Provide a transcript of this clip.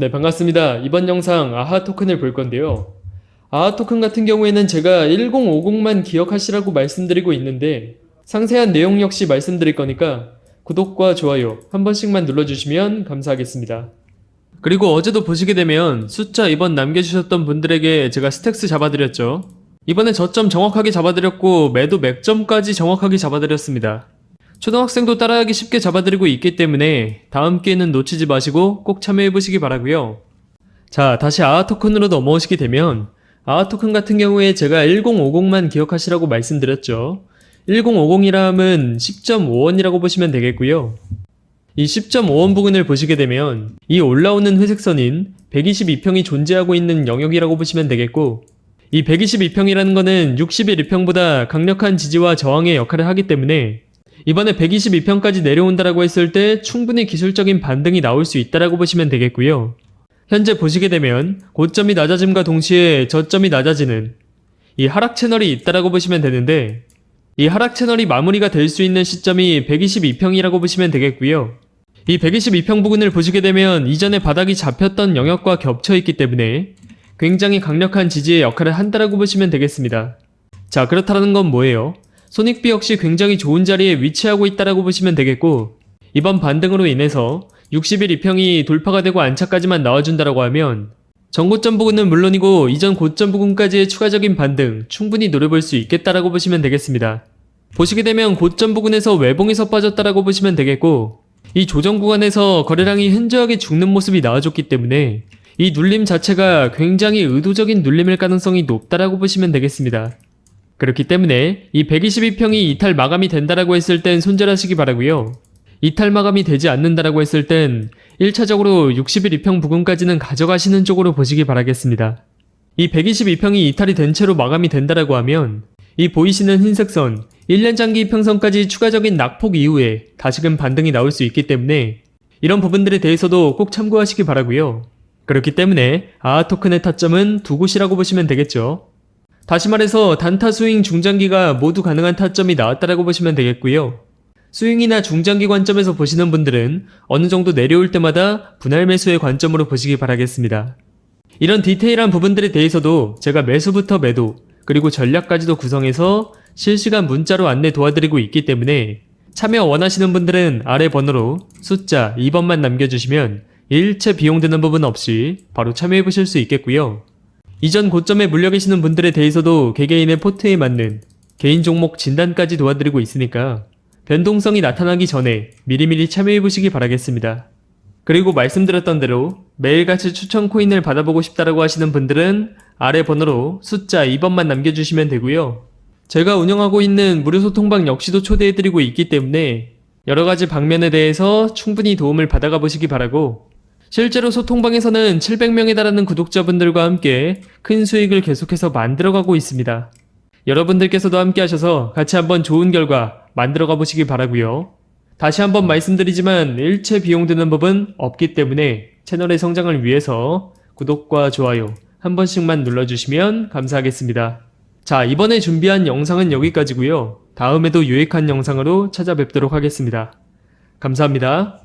네, 반갑습니다. 이번 영상 아하 토큰을 볼 건데요. 아하 토큰 같은 경우에는 제가 1050만 기억하시라고 말씀드리고 있는데 상세한 내용 역시 말씀드릴 거니까 구독과 좋아요 한 번씩만 눌러주시면 감사하겠습니다. 그리고 어제도 보시게 되면 숫자 2번 남겨주셨던 분들에게 제가 스택스 잡아드렸죠. 이번에 저점 정확하게 잡아드렸고 매도 맥점까지 정확하게 잡아드렸습니다. 초등학생도 따라하기 쉽게 잡아드리고 있기 때문에 다음 기회는 놓치지 마시고 꼭 참여해보시기 바라고요 자, 다시 아하 토큰으로 넘어오시게 되면 아하 토큰 같은 경우에 제가 1050만 기억하시라고 말씀드렸죠. 1050이라 함은 10.5원이라고 보시면 되겠고요. 이 10.5원 부근을 보시게 되면 이 올라오는 회색선인 122평이 존재하고 있는 영역이라고 보시면 되겠고 이 122평이라는 거는 61평보다 강력한 지지와 저항의 역할을 하기 때문에 이번에 122평까지 내려온다라고 했을 때 충분히 기술적인 반등이 나올 수 있다라고 보시면 되겠고요. 현재 보시게 되면 고점이 낮아짐과 동시에 저점이 낮아지는 이 하락 채널이 있다라고 보시면 되는데 이 하락 채널이 마무리가 될 수 있는 시점이 122평이라고 보시면 되겠고요. 이 122평 부근을 보시게 되면 이전에 바닥이 잡혔던 영역과 겹쳐 있기 때문에 굉장히 강력한 지지의 역할을 한다라고 보시면 되겠습니다. 자, 그렇다는 건 뭐예요? 손익비 역시 굉장히 좋은 자리에 위치하고 있다라고 보시면 되겠고 이번 반등으로 인해서 60일 2평이 돌파가 되고 안착까지만 나와준다라고 하면 전고점 부근은 물론이고 이전 고점 부근까지의 추가적인 반등 충분히 노려볼 수 있겠다라고 보시면 되겠습니다. 보시게 되면 고점 부근에서 외봉에서 빠졌다라고 보시면 되겠고 이 조정 구간에서 거래량이 현저하게 죽는 모습이 나와줬기 때문에 이 눌림 자체가 굉장히 의도적인 눌림일 가능성이 높다라고 보시면 되겠습니다. 그렇기 때문에 이 122평이 이탈 마감이 된다라고 했을 땐 손절하시기 바라고요. 이탈 마감이 되지 않는다라고 했을 땐 1차적으로 61평 부근까지는 가져가시는 쪽으로 보시기 바라겠습니다. 이 122평이 이탈이 된 채로 마감이 된다라고 하면 이 보이시는 흰색 선 1년 장기 이평선까지 추가적인 낙폭 이후에 다시금 반등이 나올 수 있기 때문에 이런 부분들에 대해서도 꼭 참고하시기 바라고요. 그렇기 때문에 아하 토큰의 타점은 두 곳이라고 보시면 되겠죠. 다시 말해서 단타 스윙 중장기가 모두 가능한 타점이 나왔다라고 보시면 되겠고요. 스윙이나 중장기 관점에서 보시는 분들은 어느 정도 내려올 때마다 분할 매수의 관점으로 보시기 바라겠습니다. 이런 디테일한 부분들에 대해서도 제가 매수부터 매도, 그리고 전략까지도 구성해서 실시간 문자로 안내 도와드리고 있기 때문에 참여 원하시는 분들은 아래 번호로 숫자 2번만 남겨주시면 일체 비용 드는 부분 없이 바로 참여해 보실 수 있겠고요. 이전 고점에 물려 계시는 분들에 대해서도 개개인의 포트에 맞는 개인 종목 진단까지 도와드리고 있으니까 변동성이 나타나기 전에 미리미리 참여해 보시기 바라겠습니다. 그리고 말씀드렸던 대로 매일같이 추천 코인을 받아보고 싶다라고 하시는 분들은 아래 번호로 숫자 2번만 남겨주시면 되고요. 제가 운영하고 있는 무료 소 통방 역시도 초대해드리고 있기 때문에 여러 가지 방면에 대해서 충분히 도움을 받아가 보시기 바라고 실제로 소통방에서는 700명에 달하는 구독자분들과 함께 큰 수익을 계속해서 만들어가고 있습니다. 여러분들께서도 함께 하셔서 같이 한번 좋은 결과 만들어가 보시기 바라고요. 다시 한번 말씀드리지만 일체 비용 드는 법은 없기 때문에 채널의 성장을 위해서 구독과 좋아요 한 번씩만 눌러주시면 감사하겠습니다. 자, 이번에 준비한 영상은 여기까지고요. 다음에도 유익한 영상으로 찾아뵙도록 하겠습니다. 감사합니다.